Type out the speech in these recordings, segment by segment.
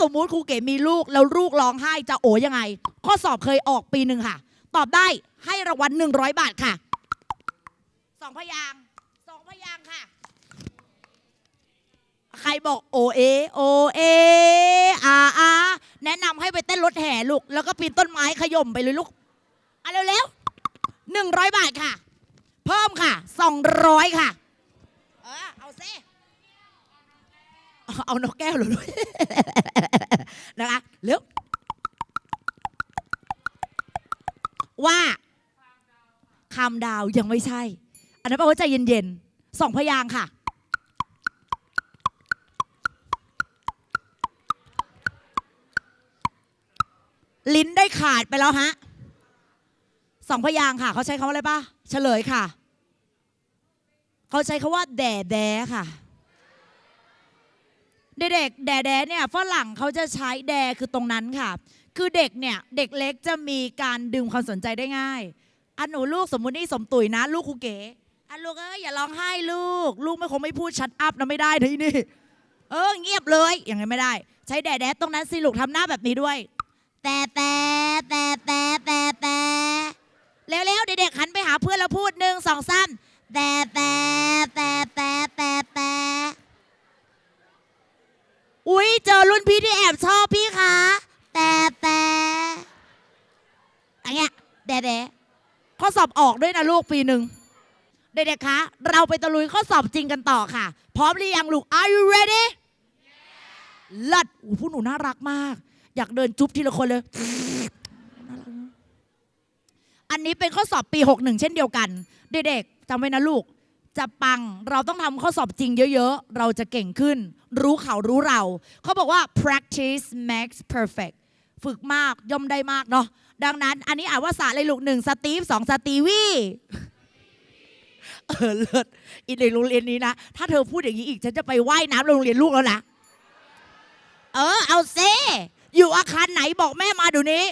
สมมุติครูเก๋มีลูกแล้วลูกร้องไห้จะโอยังไง ข้อสอบเคยออกปีหนึ่งค่ะ ตอบได้ให้รางวัล100บาทค่ะสองพยางค์สองพยางค์ค่ะ ใครบอกโอเอโอเออาอาแนะนำให้ไปเต้นรถแห่ลูก แล้วก็ปีนต้นไม้ขย่มไปเลยลูกอะเร็วๆหนึ่งร้อยบาทค่ะ เพิ่มค่ะสองร้อยค่ะ เออเอาเซเอาเอานกแก้วเหรอลูก นะคะเร็วว่าคำดาวยังไม่ใช่ อันนั้นแปลว่าใจเย็นๆสองพยางค์ค่ะ ลิ้นได้ขาดไปแล้วฮะสองพยางค์ค่ะ เขาใช้คำว่าอะไรปะเฉลยค่ะ เขาใช้คาว่าแด่แด่ค่ะ เด็กๆแดแดเนี่ยฝรั่งเขาจะใช้แดคือตรงนั้นค่ะ คือเด็กเนี่ยเด็กเล็กจะมีการดึงความสนใจได้ง่าย อันหนูลูกสมมุตินี่สมตุยนะ ลูกครูเก๋อันลูกเอ้ยอย่าร้องไห้ลูก ลูกไม่คงไม่พูดชัดอัพนะไม่ได้นะนี่เออเงียบเลยอย่างไงไม่ได้ ใช้แดแดตรงนั้นสิลูกทำหน้าแบบนี้ด้วย แต่แต่แต่แต่แต่แต่เร็วๆเด็กๆหันไปหาเพื่อนแล้วพูดหนึ่งสองสามแต่แต่แต่แต่แต่ อุ๊ยเจอรุ่นพี่ที่แอบชอบพี่คะ แต่แต่อันเงี้ยแด่แด่ข้อสอบออกด้วยนะลูกปีหนึ่งเด็กๆคะ เราไปตะลุยข้อสอบจริงกันต่อค่ะ พร้อมหรือยังลูก Are you ready เลิศอู้ผู้หนูน่ารักมาก อยากเดินจุ๊บทีละคนเลย อันนี้เป็นข้อสอบปี 61 เช่นเดียวกัน เด็กๆจำไว้นะลูก จะปังเราต้องทำข้อสอบจริงเยอะๆ เราจะเก่งขึ้น รู้เขารู้เรา เขาบอกว่า practice makes perfect ฝึกมากย่อมได้มากเนาะดังนั้น อันนี้อ่านว่าสาเลยลูกหนึ่งสตีฟสองสตีวีเออเลิศอีกในโรงเรียนนี้นะ ถ้าเธอพูดอย่างนี้อีก ฉันจะไปว่ายน้ำโรงเรียนลูกแล้วนะ เออ เอาเซอยู่อาคารไหนบอกแม่มาเดี๋ยวนี้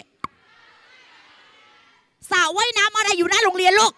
สระว่ายน้ำอะไรอยู่หน้าโรงเรียนลูก